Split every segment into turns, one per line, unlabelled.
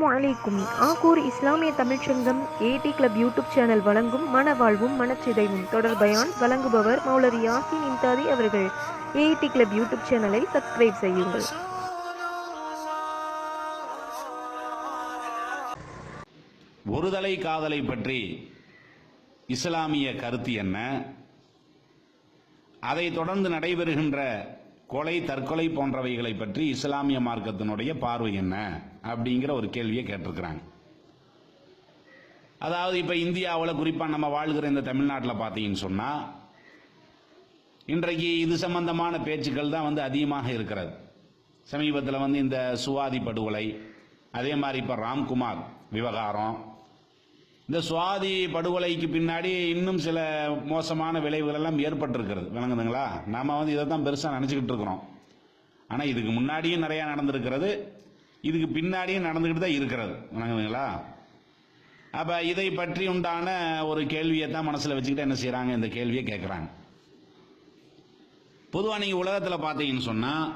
அஸ்ஸலாமு அலைக்கும். ஆகூர் இஸ்லாமிய தமிழ்ச்சங்கம் ஏடி கிளப் யூடியூப் சேனல் வழங்கும் மனவாழ்வும் மனச்சிதைவும். தொடர் பயான் வழங்குபவர் மௌலவி யாசின் இம்தாதி அவர்கள். ஏடி கிளப் யூடியூப் சேனலை சப்ஸ்கிரைப் செய்யுங்கள்.
ஒருதலை காதலை பற்றி இஸ்லாமிய கருத்து என்ன? அதை தொடர்ந்து நடைபெறுகின்ற கொலை தற்கொலை போன்றவைகளை பற்றி இஸ்லாமிய மார்க்கத்தினுடைய பார்வை என்ன? அப்படிங்கிற ஒரு கேள்வியை கேட்டிருக்கிறாங்க. அதாவது இப்போ இந்தியாவில் குறிப்பாக நம்ம வாழ்கிற இந்த தமிழ்நாட்டில் பார்த்தீங்கன்னு சொன்னால் இன்றைக்கு இது சம்பந்தமான பேச்சுக்கள் தான் வந்து அதிகமாக இருக்கிறது. சமீபத்தில் வந்து இந்த சுவாதி படுகொலை அதே மாதிரி இப்போ ராம்குமார் விவகாரம் இந்த சுவாதி படுகொலைக்கு பின்னாடி இன்னும் சில மோசமான விளைவுகள் எல்லாம் ஏற்பட்டிருக்கிறது. விளங்குதுங்களா? நாம வந்து இதை தான் பெருசாக நினச்சிக்கிட்டு இருக்கிறோம். ஆனால் இதுக்கு முன்னாடியும் நிறையா நடந்திருக்கிறது. இதுக்கு பின்னாடியும் நடந்துக்கிட்டு தான் இருக்கிறது. விளங்குதுங்களா? அப்போ இதை பற்றி உண்டான ஒரு கேள்வியை தான் மனசில் வச்சுக்கிட்டு என்ன செய்கிறாங்க இந்த கேள்வியை கேட்குறாங்க பொதுவாக நீங்கள் உலகத்தில் பார்த்தீங்கன்னு சொன்னால்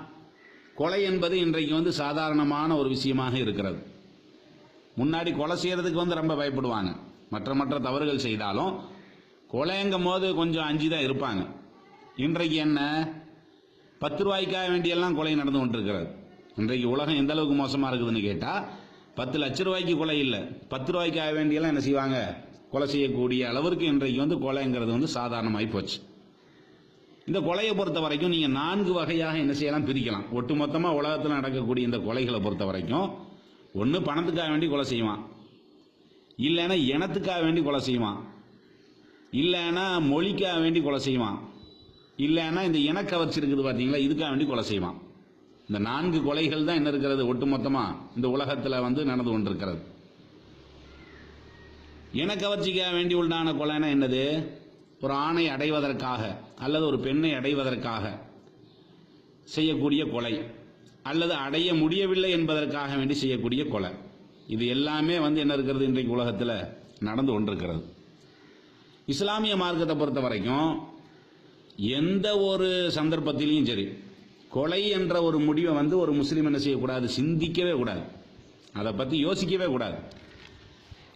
கொலை என்பது இன்றைக்கு வந்து சாதாரணமான ஒரு விஷயமாக இருக்கிறது. முன்னாடி கொலை செய்யறதுக்கு வந்து ரொம்ப பயப்படுவாங்க. மற்ற மற்ற தவறுகள் செய்தாலும் கொலைங்கும் போது கொஞ்சம் அஞ்சு தான் இருப்பாங்க. இன்றைக்கு என்ன? பத்து ரூபாய்க்காக வேண்டியெல்லாம் கொலை நடந்து கொண்டிருக்கிறது. இன்றைக்கு உலகம் எந்த அளவுக்கு மோசமாக இருக்குதுன்னு கேட்டால் பத்து லட்ச ரூபாய்க்கு கொலை இல்லை. பத்து ரூபாய்க்காக வேண்டியெல்லாம் என்ன செய்வாங்க? கொலை செய்யக்கூடிய அளவிற்கு இன்றைக்கு வந்து கொலைங்கிறது வந்து சாதாரணமாகி போச்சு. இந்த கொலையை பொறுத்த வரைக்கும் நீங்கள் நான்கு வகையாக என்ன செய்யலாம்? பிரிக்கலாம். ஒட்டுமொத்தமாக உலகத்தில் நடக்கக்கூடிய இந்த கொலைகளை பொறுத்த வரைக்கும் ஒன்று பணத்துக்காக வேண்டி கொலை செய்வான். இல்லைன்னா இனத்துக்காக வேண்டி கொலை செய்வான். இல்லைன்னா மொழிக்காக வேண்டி கொலை செய்வான். இல்லைன்னா இந்த இனக்கவர்ச்சி இருக்குது பார்த்தீங்களா? இதுக்காக வேண்டி கொலை செய்வான். இந்த நான்கு கொலைகள் தான் என்ன இருக்கிறது? ஒட்டுமொத்தமாக இந்த உலகத்தில் வந்து நடந்து கொண்டிருக்கிறது. இனக்கவர்ச்சிக்காக வேண்டி உண்டான கொலைனா என்னது? ஒரு ஆணை அடைவதற்காக அல்லது ஒரு பெண்ணை அடைவதற்காக செய்யக்கூடிய கொலை. அல்லது அடைய முடியவில்லை என்பதற்காக வேண்டி செய்யக்கூடிய கொலை. இது எல்லாமே வந்து என்ன இருக்கிறது இன்றைக்கு உலகத்தில் நடந்து கொண்டிருக்கிறது. இஸ்லாமிய மார்க்கத்தை பொறுத்த வரைக்கும் எந்த ஒரு சந்தர்ப்பத்திலையும் சரி கொலை என்ற ஒரு முடிவை வந்து ஒரு முஸ்லீம் என்ன செய்யக்கூடாது? சிந்திக்கவே கூடாது. அதை பற்றி யோசிக்கவே கூடாது.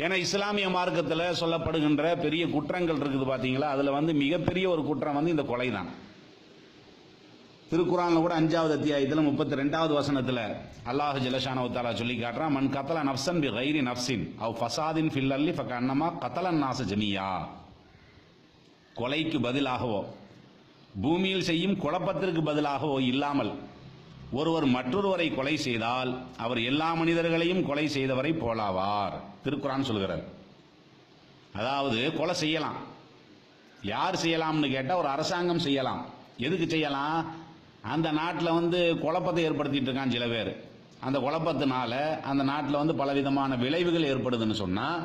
ஏன்னா இஸ்லாமிய மார்க்கத்தில் சொல்லப்படுகின்ற பெரிய குற்றங்கள் இருக்குது பார்த்தீங்களா அதில் வந்து மிகப்பெரிய ஒரு குற்றம் வந்து இந்த கொலை தான் திருக்குறான்ல கூட அஞ்சாவது அத்தியாயத்தில் முப்பத்தி ரெண்டாவது வசனத்தில் அல்லாஹ் ஜலஷானவத்தாலா சொல்லி காட்டுறான் மன் கத்தல நப்சன் பி கைரி நப்சின் அவ் ஃபசாதின் ஃபில்லல்லி ஃபக அன்னமா கத்தலன் நாச ஜமியா. கொலைக்கு பதிலாகவோ பூமியில் செய்யும் குழப்பத்திற்கு பதிலாகவோ இல்லாமல் ஒருவர் மற்றொருவரை கொலை செய்தால் அவர் எல்லா மனிதர்களையும் கொலை செய்தவரை போலாவார். திருக்குறான் சொல்கிறார். அதாவது கொலை செய்யலாம். யார் செய்யலாம்னு கேட்டால் ஒரு அரசாங்கம் செய்யலாம். எதுக்கு செய்யலாம்? அந்த நாட்டில் வந்து குழப்பத்தை ஏற்படுத்திட்டு இருக்கான் சில பேர். அந்த குழப்பத்தினால அந்த நாட்டில் வந்து பலவிதமான விளைவுகள் ஏற்படுதுன்னு சொன்னால்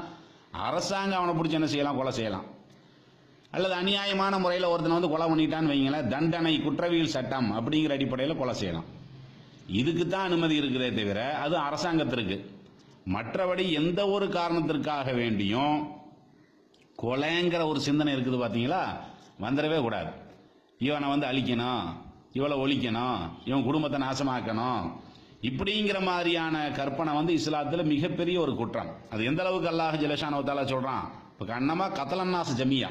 அரசாங்கம் அவனை பிடிச்சி என்ன செய்யலாம்? கொலை செய்யலாம். அல்லது அநியாயமான முறையில் ஒருத்தனை வந்து கொலை பண்ணிட்டான்னு வைங்களேன் தண்டனை குற்றவியல் சட்டம் அப்படிங்கிற அடிப்படையில் கொலை செய்யலாம். இதுக்கு தான் அனுமதி இருக்குதே தவிர அது அரசாங்கத்திற்கு. மற்றபடி எந்த ஒரு காரணத்திற்காக வேண்டியும் கொலைங்கிற ஒரு சிந்தனை இருக்குது பார்த்தீங்களா வந்துடவே கூடாது. இவனை வந்து அழிக்கணும். இவளை ஒழிக்கணும் இவன் குடும்பத்தை நாசமாக்கணும். இப்படிங்கிற மாதிரியான கற்பனை வந்து இஸ்லாத்தில் மிகப்பெரிய ஒரு குற்றம். அது எந்த அளவுக்கு அல்லாஹ் ஜலஷானவத்தால சொல்கிறான் இப்போ கண்ணமா கத்தலன்னாச ஜமியா.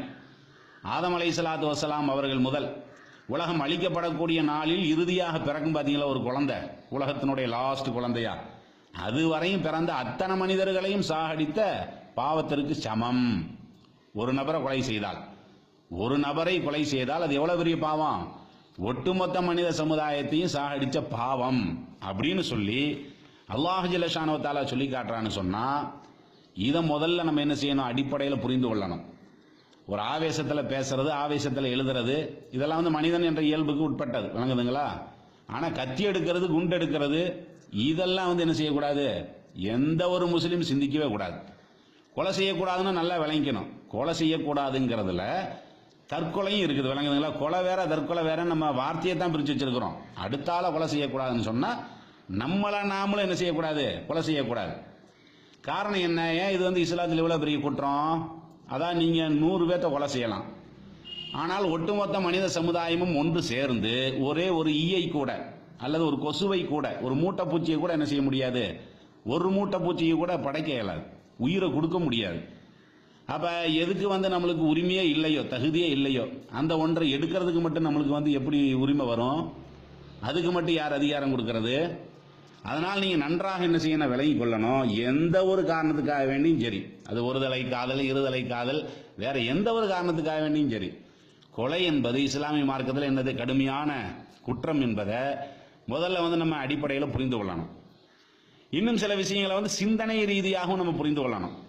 ஆதம் அலை இஸ்லாத்து வசலாம் அவர்கள் முதல் உலகம் அழிக்கப்படக்கூடிய நாளில் இறுதியாக பிறக்கும் பார்த்தீங்களா ஒரு குழந்தை? உலகத்தினுடைய லாஸ்ட் குழந்தையா? அது வரையும் பிறந்த அத்தனை மனிதர்களையும் சாகடித்த பாவத்திற்கு சமம். ஒரு நபரை கொலை செய்தால். ஒரு நபரை கொலை செய்தால் அது எவ்வளவு பெரிய பாவம்? ஒட்டுமொத்த மனித சமுதாயத்தையும் சாகடிச்ச பாவம் அப்படின்னு சொல்லி அல்லாஹ் ஜலஷானவத்தாலா சொல்லி காட்டுறான்னு சொன்னா இதை முதல்ல நம்ம என்ன செய்யணும்? அடிப்படையில் புரிந்து கொள்ளணும். ஒரு ஆவேசத்தில் பேசுறது ஆவேசத்தில் எழுதுறது இதெல்லாம் வந்து மனிதன் என்ற இயல்புக்கு உட்பட்டது. விளங்குதுங்களா? ஆனால் கத்தி எடுக்கிறது குண்டு எடுக்கிறது இதெல்லாம் வந்து என்ன செய்யக்கூடாது? எந்த ஒரு முஸ்லீம் சிந்திக்கவே கூடாது. கொலை செய்யக்கூடாதுன்னு நல்லா விளங்கிக்கணும். கொலை செய்யக்கூடாதுங்கிறதுல தற்கொலையும் இருக்குது விளங்குதுங்களா? கொலை வேற தற்கொலை வேற நம்ம வார்த்தையை தான் பிரித்து வச்சிருக்கிறோம். அடுத்தால கொலை செய்யக்கூடாதுன்னு சொன்னால் நம்மளை நாமளும் என்ன செய்யக்கூடாது? கொலை செய்யக்கூடாது. காரணம் என்ன? ஏன் இது வந்து இஸ்லாத்தில் எவ்வளோ பெரிய குற்றம்? அதான் நீங்கள் நூறு பேர்த்த கொலை செய்யலாம். ஆனால் ஒட்டுமொத்த மனித சமுதாயமும் ஒன்று சேர்ந்து ஒரே ஒரு ஈயை கூட அல்லது ஒரு கொசுவை கூட ஒரு மூட்டை பூச்சியை கூட என்ன செய்ய முடியாது? ஒரு மூட்டை பூச்சியை கூட படைக்க இயலாது. உயிரை கொடுக்க முடியாது. அப்ப எதுக்கு வந்து நம்மளுக்கு உரிமையே இல்லையோ தகுதியே இல்லையோ? அந்த ஒன்றை எடுக்கிறதுக்கு மட்டும் நம்மளுக்கு வந்து எப்படி உரிமை வரும்? அதுக்கு மட்டும் யார் அதிகாரம் கொடுக்கறது? அதனால் நீங்க நன்றாக என்ன செய்யணும்? விளங்கி கொள்ளணும். எந்த ஒரு காரணத்துக்காக வேண்டியும் சரி. அது ஒருதலை காதல் இருதலை காதல் வேற எந்த ஒரு காரணத்துக்காக வேண்டியும் சரி. கொலை என்பது இஸ்லாமிய மார்க்கத்தில் என்னது? கடுமையான குற்றம் என்பதை முதல்ல வந்து நம்ம அடிப்படையில் புரிந்து கொள்ளணும். இன்னும் சில விஷயங்களை வந்து சிந்தனை ரீதியாகவும் நம்ம புரிந்து கொள்ளணும்.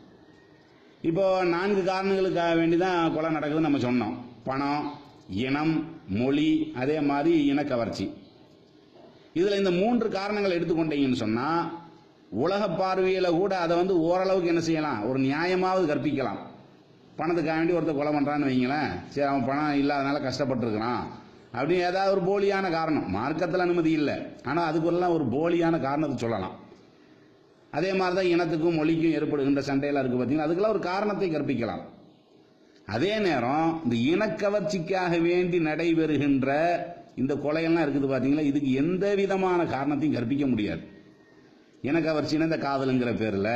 இப்போ நான்கு காரணங்களுக்காக வேண்டி தான் கொலை நடக்குதுன்னு நம்ம சொன்னோம். பணம் இனம் மொழி அதே மாதிரி இனக்கவர்ச்சி. இதில் இந்த மூன்று காரணங்கள் எடுத்துக்கொண்டீங்கன்னு சொன்னால் உலக பார்வையில் கூட அதை வந்து ஓரளவுக்கு என்ன செய்யலாம்? ஒரு நியாயமாவது கற்பிக்கலாம். பணத்துக்காக வேண்டி ஒருத்தர் கொலை பண்ணுறான்னு வைங்களேன். சரி அவன் பணம் இல்லாதனால கஷ்டப்பட்டுருக்கிறான். அப்படின்னு ஏதாவது ஒரு போலியான காரணம். மார்க்கத்தில் அனுமதி இல்லை. ஆனால் அதுக்குள்ளலாம் ஒரு போலியான காரணத்தை சொல்லலாம். அதே மாதிரி தான் இனத்துக்கும் மொழிக்கும் ஏற்படுகின்ற சண்டையெல்லாம் இருக்குது பார்த்தீங்கன்னா அதுக்கெல்லாம் ஒரு காரணத்தை கற்பிக்கலாம். அதே நேரம் இந்த இனக்கவர்ச்சிக்காக வேண்டி நடைபெறுகின்ற இந்த கொலையெல்லாம் இருக்குது பார்த்தீங்களா இதுக்கு எந்த விதமான காரணத்தையும் கற்பிக்க முடியாது. இனக்கவர்ச்சின்னா இந்த காதலுங்கிற பேரில்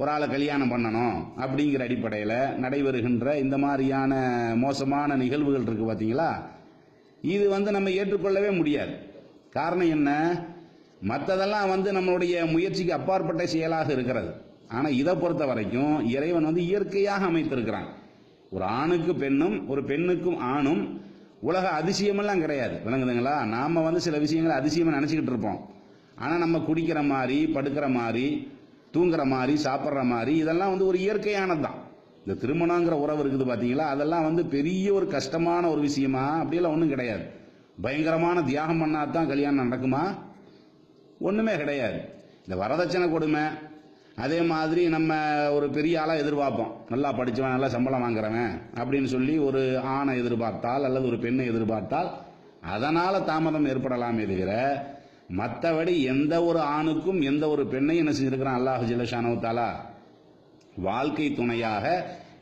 ஒரு ஆளை கல்யாணம் பண்ணணும் அப்படிங்கிற அடிப்படையில் நடைபெறுகின்ற இந்த மாதிரியான மோசமான நிகழ்வுகள் இருக்குது பார்த்தீங்களா இது வந்து நம்ம ஏற்றுக்கொள்ளவே முடியாது. காரணம் என்ன? மற்றதெல்லாம் வந்து நம்மளுடைய முயற்சிக்கு அப்பாற்பட்ட செயலாக இருக்கிறது. ஆனால் இதை பொறுத்த வரைக்கும் இறைவன் வந்து இயற்கையாக அமைத்திருக்கிறான். ஒரு ஆணுக்கு பெண்ணும் ஒரு பெண்ணுக்கும் ஆணும் உலக அதிசயமெல்லாம் கிடையாது. விளங்குதுங்களா? நாம் வந்து சில விஷயங்களை அதிசயமாக நினச்சிக்கிட்டு இருப்போம். ஆனால் நம்ம குடிக்கிற மாதிரி படுக்கிற மாதிரி தூங்குற மாதிரி சாப்பிட்ற மாதிரி இதெல்லாம் வந்து ஒரு இயற்கையானது தான் இந்த திருமணங்கிற உறவு இருக்குது பார்த்தீங்களா அதெல்லாம் வந்து பெரிய ஒரு கஷ்டமான ஒரு விஷயமா அப்படியெல்லாம் ஒன்றும் கிடையாது. பயங்கரமான தியாகம் பண்ணாதான் கல்யாணம் நடக்குமா? ஒன்றுமே கிடையாது. இந்த வரதட்சணை கொடுமை அதே மாதிரி நம்ம ஒரு பெரிய ஆளாக எதிர்பார்ப்போம். நல்லா படித்தவன் நல்லா சம்பளம் வாங்குறவன் அப்படின்னு சொல்லி ஒரு ஆணை எதிர்பார்த்தால் அல்லது ஒரு பெண்ணை எதிர்பார்த்தால் அதனால் தாமதம் ஏற்படலாமே தவிர மற்றபடி எந்த ஒரு ஆணுக்கும் எந்த ஒரு பெண்ணையும் என்ன செஞ்சிருக்கிறான் அல்லாஹ் ஜிலஷானு தாலா வாழ்க்கை துணையாக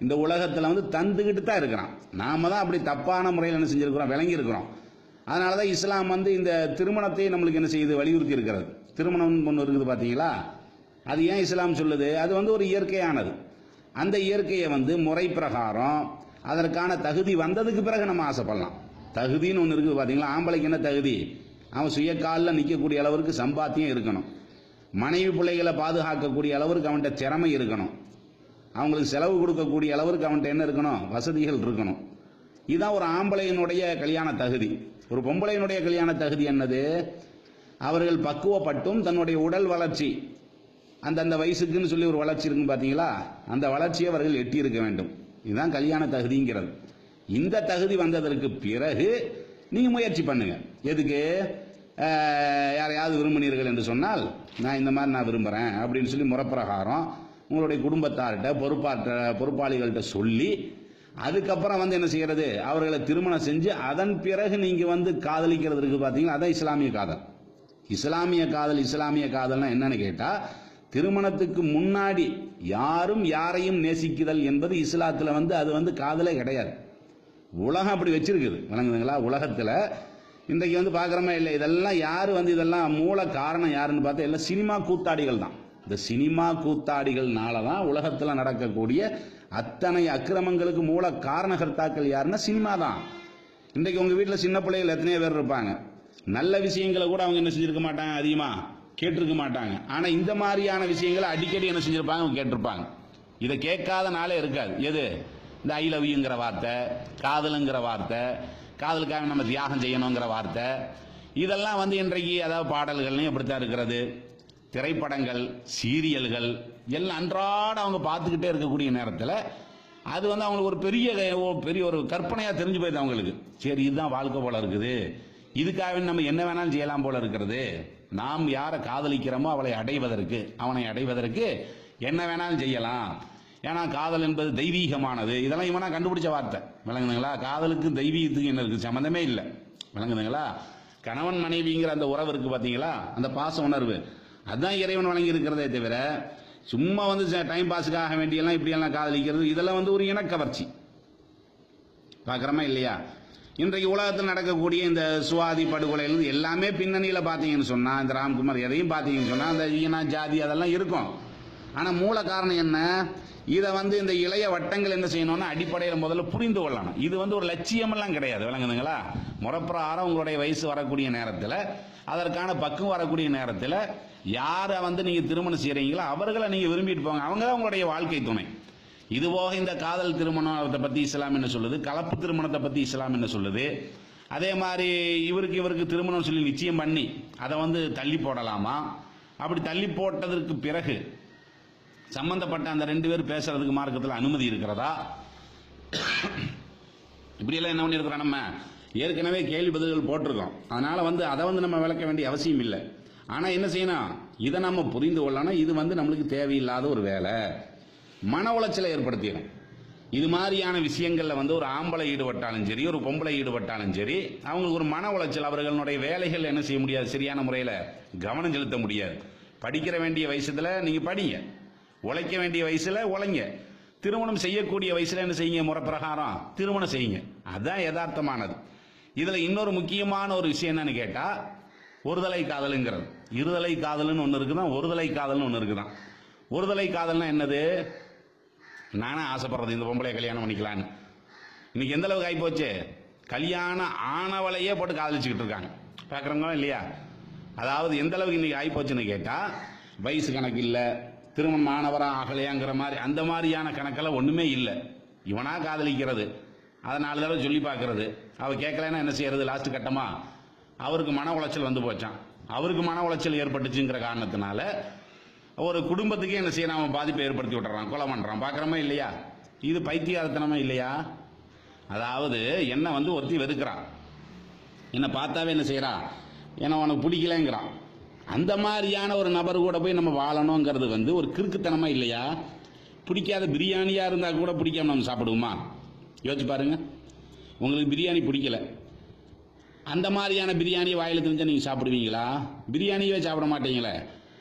இந்த உலகத்தில் வந்து தந்துக்கிட்டு தான் இருக்கிறான். நாம தான் அப்படி தப்பான முறையில் என்ன செஞ்சுருக்கிறோம் விளங்கியிருக்கிறோம். அதனால தான் இஸ்லாம் வந்து இந்த திருமணத்தை நம்மளுக்கு என்ன செய்யுது? வலியுறுத்தி இருக்கிறது திருமணம் ஒன்று இருக்குது பார்த்தீங்களா அது ஏன் இஸ்லாம் சொல்லுது? அது வந்து ஒரு இயற்கையானது. அந்த இயற்கையை வந்து முறை பிரகாரம் அதற்கான தகுதி வந்ததுக்கு பிறகு நம்ம ஆசைப்படலாம். தகுதின்னு ஒன்று இருக்குது பார்த்தீங்களா ஆம்பளைக்கு என்ன தகுதி? அவன் சுய காலில் நிற்கக்கூடிய அளவிற்கு சம்பாத்தியம் இருக்கணும். மனைவி பிள்ளைகளை பாதுகாக்கக்கூடிய அளவிற்கு அவன்கிட்ட திறமை இருக்கணும். அவங்களுக்கு செலவு கொடுக்கக்கூடிய அளவிற்கு அவன்கிட்ட என்ன இருக்கணும்? வசதிகள் இருக்கணும். இதுதான் ஒரு ஆம்பளையினுடைய கல்யாண தகுதி. ஒரு பொம்பளையினுடைய கல்யாண தகுதி என்னது? அவர்கள் பக்குவப்பட்டும் தன்னுடைய உடல் வளர்ச்சி. அந்தந்த வயசுக்குன்னு சொல்லி ஒரு வளர்ச்சி இருக்குன்னு பார்த்தீங்களா? அந்த வளர்ச்சியை அவர்கள் எட்டி இருக்க வேண்டும். இதுதான் கல்யாண தகுதிங்கிறது. இந்த தகுதி வந்ததற்கு பிறகு நீங்கள் முயற்சி பண்ணுங்க. எதுக்கு? யாரையாவது விரும்பினீர்கள் என்று சொன்னால் நான் இந்த மாதிரி நான் விரும்புகிறேன் அப்படின்னு சொல்லி முறப்பிரகாரம் உங்களுடைய குடும்பத்தார்கிட்ட பொறுப்பாற்ற பொறுப்பாளிகள்கிட்ட சொல்லி அதுக்கப்புறம் வந்து என்ன செய்யறது? அவர்களை திருமணம் செஞ்சு அதன் பிறகு நீங்க வந்து காதலிக்கிறது இருக்கு பார்த்தீங்களா அதான் இஸ்லாமிய காதல். இஸ்லாமிய காதல் இஸ்லாமிய காதல்னா என்னன்னு கேட்டா திருமணத்துக்கு முன்னாடி யாரும் யாரையும் நேசிக்குதல் என்பது இஸ்லாத்துல வந்து அது வந்து காதலே கிடையாது. உலகம் அப்படி வச்சிருக்குது. விளங்குதுங்களா? உலகத்துல இன்றைக்கு வந்து பார்க்குறோமா இல்லை இதெல்லாம் யார் வந்து இதெல்லாம் மூல காரணம் யாருன்னு பார்த்தா எல்லாம் சினிமா கூத்தாடிகள் தான். இந்த சினிமா கூத்தாடிகள்னால தான் உலகத்தில் நடக்கக்கூடிய அத்தனை அக்கிரமங்களுக்கு மூல காரணகர்த்தாக்கள் யாருன்னா சினிமா தான் இன்றைக்கு உங்கள் வீட்டில் சின்ன பிள்ளைகள் எத்தனையோ பேர் இருப்பாங்க. நல்ல விஷயங்களை கூட அவங்க என்ன செஞ்சிருக்க மாட்டாங்க அதிகமாக கேட்டிருக்க மாட்டாங்க. ஆனால் இந்த மாதிரியான விஷயங்களை அடிக்கடி என்ன செஞ்சிருப்பாங்க? அவங்க கேட்டிருப்பாங்க. இதை கேட்காத நாளே இருக்காது. எது? இந்த ஐ லவ் யூங்கிற வார்த்தை காதலுங்கிற வார்த்தை காதலுக்காக நம்ம தியாகம் செய்யணுங்கிற வார்த்தை இதெல்லாம் வந்து இன்றைக்கு அதாவது பாடல்கள்லையும் அப்படித்தான் இருக்கிறது. திரைப்படங்கள் சீரியல்கள் எல்லாம் அன்றாட அவங்க பார்த்துக்கிட்டே இருக்கக்கூடிய நேரத்தில் அது வந்து அவங்களுக்கு ஒரு பெரிய ஓ- பெரிய ஒரு கற்பனையாக தெரிஞ்சு போயிடுது அவங்களுக்கு. சரி இதுதான் வாழ்க்கை போல இருக்குது. இதுக்காக நம்ம என்ன வேணாலும் செய்யலாம் போல இருக்கிறது. நாம் யாரை காதலிக்கிறோமோ அவளை அடைவதற்கு அவனை அடைவதற்கு என்ன வேணாலும் செய்யலாம். ஏன்னா காதல் என்பது தெய்வீகமானது. இதெல்லாம் இவனா கண்டுபிடிச்ச வார்த்தை. விளங்குதுங்களா? காதலுக்கு தெய்வீகத்துக்கு என்ன இருக்கு சம்மந்தமே இல்லை. விளங்குதுங்களா? கணவன் மனைவிங்கிற அந்த உறவு இருக்கு பார்த்தீங்களா? அந்த பாச உணர்வு. அதுதான் இறைவன் வழங்கி இருக்கிறதே தவிர சும்மா வந்து டைம் பாஸுக்காக வேண்டியெல்லாம் இப்படியெல்லாம் காதலிக்கிறது இதெல்லாம் வந்து ஒரு இனக்கவர்ச்சி பார்க்குறோமா இல்லையா? இன்றைக்கு உலகத்தில் நடக்கக்கூடிய இந்த சுவாதி படுகொலைகள் எல்லாமே பின்னணியில் பார்த்தீங்கன்னு சொன்னால் இந்த ராம்குமார் எதையும் பார்த்தீங்கன்னு சொன்னால் அந்த ஈனா ஜாதி அதெல்லாம் இருக்கும். ஆனால் மூல காரணம் என்ன? இதை வந்து இந்த இளைய வட்டங்கள் என்ன செய்யணும்னா அடிப்படையில் முதல்ல புரிந்து கொள்ளணும். இது வந்து ஒரு லட்சியமெல்லாம் கிடையாது விளங்குதுங்களா? முறப்பிரகாரம் உங்களுடைய வயசு வரக்கூடிய நேரத்தில் அதற்கான பக்குவம் வரக்கூடிய நேரத்தில் யாரை வந்து நீங்கள் திருமணம் செய்கிறீங்களோ அவர்களை நீங்கள் விரும்பிட்டு போங்க. அவங்க தான் உங்களுடைய வாழ்க்கை துணை. இதுபோக இந்த காதல் திருமணத்தை பற்றி இஸ்லாம் என்ன சொல்லுது? கலப்பு திருமணத்தை பற்றி இஸ்லாம் என்ன சொல்லுது? அதே மாதிரி இவருக்கு இவருக்கு திருமணம் சொல்லி நிச்சயம் பண்ணி அதை வந்து தள்ளி போடலாமா? அப்படி தள்ளி போட்டதற்கு பிறகு சம்பந்தப்பட்ட அந்த ரெண்டு பேர் பேசுறதுக்கு மார்க்கத்தில் அனுமதி இருக்கிறதா? இப்படியெல்லாம் என்ன பண்ணியிருக்கிறோம் நம்ம? ஏற்கனவே கேள்வி பதில்கள் போட்டிருக்கோம். அதனால் வந்து அதை வந்து நம்ம விளக்க வேண்டிய அவசியம் இல்லை. ஆனால் என்ன செய்யணும்? இதை நம்ம புரிந்து கொள்ளணும். இது வந்து நம்மளுக்கு தேவையில்லாத ஒரு வேலை. மன உளைச்சலை ஏற்படுத்திடும். இது மாதிரியான விஷயங்களில் வந்து ஒரு ஆம்பளை ஈடுபட்டாலும் சரி ஒரு பொம்பளை ஈடுபட்டாலும் சரி அவங்களுக்கு ஒரு மன உளைச்சல் அவர்களுடைய வேலைகள் என்ன செய்ய முடியாது? சரியான முறையில் கவனம் செலுத்த முடியாது. படிக்கிற வேண்டிய வயசுல நீங்கள் படிங்க. உழைக்க வேண்டிய வயசில் உழைங்க. திருமணம் செய்யக்கூடிய வயசில் என்ன செய்யுங்க? முறை பிரகாரம் திருமணம் செய்யுங்க. அதுதான் யதார்த்தமானது. இதுல இன்னொரு முக்கியமான ஒரு விஷயம் என்னன்னு கேட்டா ஒருதலை காதலுங்கிறது. இருதலை காதல்னு ஒன்று இருக்குதான் ஒருதலை காதல்னு ஒன்று இருக்குதான் ஒருதலை காதல்னா என்னது? நானே ஆசைப்படுறது இந்த பொம்பளையை கல்யாணம் பண்ணிக்கலான்னு இன்னைக்கு எந்த அளவுக்கு ஆகி போச்சு கல்யாணம் ஆனவளையே போட்டு காதலிச்சுக்கிட்டு இருக்காங்க. பார்க்குறவங்களும் இல்லையா? அதாவது எந்த அளவுக்கு இன்னைக்கு ஆகி போச்சுன்னு கேட்டால் வயசு கணக்கு இல்லை திருமணம் ஆனவரா ஆகலையாங்கிற மாதிரி அந்த மாதிரியான கணக்கெல்லாம் ஒன்றுமே இல்லை. இவனா காதலிக்கிறது. அதை நாலு தடவை சொல்லி பார்க்கறது. அவள் கேட்கலன்னா என்ன செய்யறது? லாஸ்ட் கட்டமா? அவருக்கு மன உளைச்சல் வந்து போச்சான் அவருக்கு மன உளைச்சல் ஏற்பட்டுச்சுங்கிற காரணத்தினால ஒரு குடும்பத்துக்கே என்ன செய்யறான்? அவன் பாதிப்பை ஏற்படுத்தி விட்டுறான் கொலை பண்ணுறான் பார்க்குறோமா இல்லையா? இது பைத்தியாரத்தனமா இல்லையா? அதாவது என்ன வந்து ஒருத்தி வெறுக்கிறான். என்னை பார்த்தாவே என்ன செய்கிறான் என்ன உனக்கு பிடிக்கலங்கிறான். அந்த மாதிரியான ஒரு நபர் கூட போய் நம்ம வாழணுங்கிறது வந்து ஒரு கிறுக்குத்தனமா இல்லையா? பிடிக்காத பிரியாணியாக இருந்தால் கூட பிடிக்காம நம்ம சாப்பிடுவோமா? யோசிச்சு பாருங்க. உங்களுக்கு பிரியாணி பிடிக்கல. அந்த மாதிரியான பிரியாணி வாயில் தெரிஞ்சால் நீங்கள் சாப்பிடுவீங்களா? பிரியாணியே சாப்பிட மாட்டீங்களே.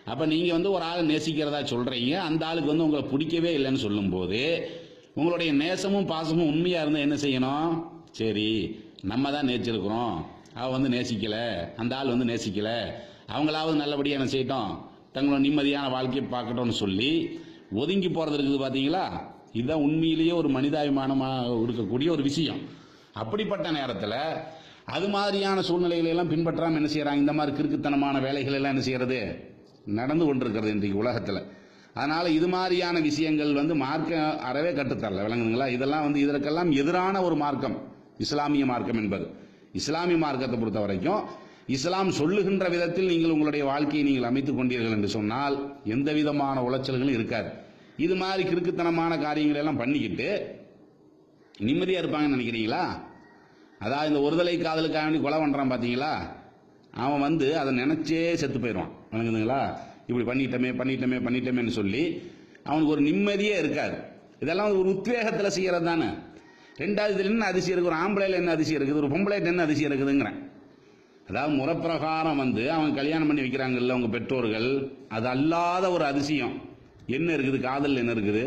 அப்போ நீங்கள் வந்து ஒரு ஆள் நேசிக்கிறதா சொல்கிறீங்க அந்த ஆளுக்கு வந்து உங்களை பிடிக்கவே இல்லைன்னு சொல்லும்போது உங்களுடைய நேசமும் பாசமும் உண்மையாக இருந்தால் என்ன செய்யணும்? சரி நம்ம தான் நேசிச்சிருக்கிறோம். அவள் வந்து நேசிக்கலை. அந்த ஆள் வந்து நேசிக்கலை. அவங்களாவது நல்லபடியாக என்ன செய்யட்டும்? தங்களோட நிம்மதியான வாழ்க்கையை பார்க்கட்டும்னு சொல்லி ஒதுங்கி போகிறது இருக்குது பார்த்தீங்களா இதுதான் உண்மையிலேயே ஒரு மனிதாபிமானமாக இருக்கக்கூடிய ஒரு விஷயம். அப்படிப்பட்ட நேரத்தில் அது மாதிரியான சூழ்நிலைகளெல்லாம் பின்பற்றாமல் என்ன செய்கிறாங்க இந்த மாதிரி கிறுக்குத்தனமான வேலைகள் எல்லாம் என்ன செய்கிறது நடந்து கொண்டிருக்கிறது இன்றைக்கு உலகத்தில். அதனால் இது மாதிரியான விஷயங்கள் வந்து மார்க்க அறவே கட்டுத்தரல விளங்குதுங்களா? இதெல்லாம் வந்து இதற்கெல்லாம் எதிரான ஒரு மார்க்கம் இஸ்லாமிய மார்க்கம் என்பது. இஸ்லாமிய மார்க்கத்தை பொறுத்த வரைக்கும் இஸ்லாம் சொல்லுகின்ற விதத்தில் நீங்கள் உங்களுடைய வாழ்க்கையை நீங்கள் அமைத்துக் கொண்டீர்கள் என்று சொன்னால் எந்த விதமான உளைச்சல்களும் இருக்காது. இது மாதிரி கிறுக்குத்தனமான காரியங்களை எல்லாம் பண்ணிக்கிட்டு நிம்மதியாக இருப்பாங்கன்னு நினைக்கிறீங்களா? அதாவது இந்த ஒருதலை காதலுக்காக வேண்டி கொலை பண்ணுறான் பார்த்தீங்களா அவன் வந்து அதை நினச்சே செத்து போயிடுவான். வணங்குதுங்களா இப்படி பண்ணிட்டமே பண்ணிட்டோமே பண்ணிட்டோமேன்னு சொல்லி அவனுக்கு ஒரு நிம்மதியே இருக்காது. இதெல்லாம் ஒரு உத்வேகத்தில் செய்கிறது தானே. ரெண்டாவது இதில் என்ன அதிசயம் இருக்குது? ஒரு ஆம்பளைல என்ன அதிசயம் இருக்குது? ஒரு பொம்பளைட்ட என்ன அதிசயம் இருக்குதுங்கிறேன். அதாவது முறப்பிரகாரம் வந்து அவன் கல்யாணம் பண்ணி வைக்கிறாங்கல்ல அவங்க பெற்றோர்கள். அது அல்லாத ஒரு அதிசயம். என்ன இருக்குது? காதல் என்ன இருக்குது?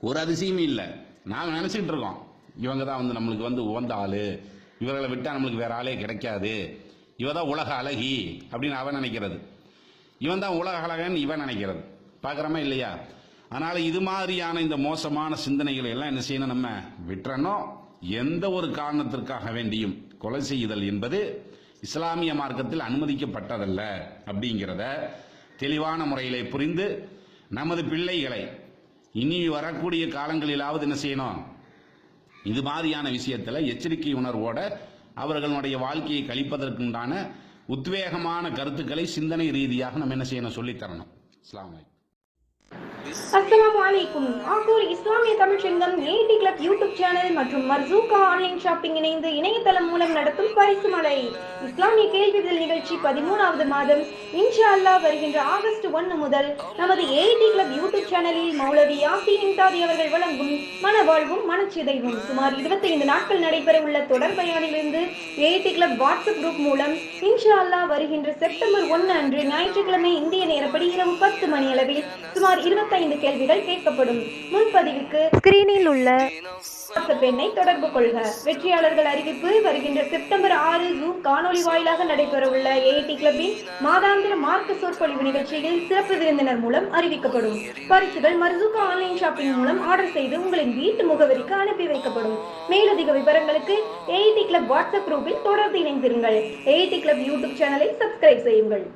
ஒரு அதிசயமும் இல்லை. நாங்கள் நினச்சிக்கிட்டு இருக்கோம். இவங்க தான் வந்து நம்மளுக்கு வந்து உகந்த ஆள். இவர்களை விட்டால் நம்மளுக்கு வேற ஆளே கிடைக்காது. இவ தான் உலக அழகி அப்படின்னு அவன் நினைக்கிறது. இவன் தான் உலக அழகன்னு இவன் நினைக்கிறது. பார்க்குறோமா இல்லையா? அதனால் இது மாதிரியான இந்த மோசமான சிந்தனைகளை எல்லாம் என்ன செய்யணும் நம்ம விட்டுறணும். எந்த ஒரு காரணத்திற்காக வேண்டியும் கொலை செய்தல் என்பது இஸ்லாமிய மார்க்கத்தில் அனுமதிக்கப்பட்டதல்ல அப்படிங்கிறத தெளிவான முறையிலே புரிந்து நமது பிள்ளைகளை இனி வரக்கூடிய காலங்களிலாவது என்ன செய்யணும்? இது மாதிரியான விஷயத்தில் எச்சரிக்கை உணர்வோட அவர்களுடைய வாழ்க்கையை கழிப்பதற்குண்டான உத்வேகமான கருத்துக்களை சிந்தனை ரீதியாக நம்ம என்ன செய்யணும்? சொல்லித் தரணும் அஸ்ஸலாமு அலைக்கும்
அஸ்ஸலாமு அலைக்கும் ஆகூர் இஸ்லாமிய தமிழ் சங்கம் ஏடி கிளப் யூடியூப் சேனல் மற்றும் மர்சூகா ஆன்லைன் ஷாப்பிங் இணைந்து இணையதளம் மூலம் நடத்தும் பரிசு மலை இஸ்லாமிய கேள்வி நிகழ்ச்சி பதிமூணாவது மாதம். இன்ஷா அல்லா வருகின்ற ஆகஸ்ட் ஒன்று முதல் நமது ஏடி கிளப் யூடியூப் சேனலில் மௌலவி யாசின் இம்தாதி அவர்கள் வழங்கும் மனவாழ்வும் மனச்சிதைவும். சுமார் இருபத்தைந்து நாட்கள் நடைபெற உள்ள தொடர் பயானிலிருந்து ஏடி கிளப் வாட்ஸ்அப் குரூப் மூலம் இன்ஷா அல்லா வருகின்ற செப்டம்பர் ஒன்று அன்று ஞாயிற்றுக்கிழமை இந்திய நேரப்படி இரவு பத்து மணி அளவில் சுமார் இருபத்தி இருபத்தைந்து கேள்விகள் கேட்கப்படும். முன்பதிவுக்கு
ஸ்கிரீனில் உள்ள
எண்ணை தொடர்பு கொள்க. வெற்றியாளர்கள் அறிவிப்பு வருகின்ற செப்டம்பர் ஆறு ஜூம் காணொலி வாயிலாக நடைபெறவுள்ள ஏஐடி கிளப்பின் மாதாந்திர மார்க்க சொற்பொழிவு நிகழ்ச்சியில் சிறப்பு விருந்தினர் மூலம் அறிவிக்கப்படும். பரிசுகள் மர்சூகா ஆன்லைன் ஷாப்பிங் மூலம் ஆர்டர் செய்து உங்களின் வீட்டு முகவரிக்கு அனுப்பி வைக்கப்படும். மேலதிக விவரங்களுக்கு ஏஐடி கிளப் வாட்ஸ்அப் குரூப்பில் தொடர்ந்து இணைந்திருங்கள். ஏஐடி கிளப் யூடியூப் சேனலை சப்ஸ்கிரைப் செய்யுங்கள்.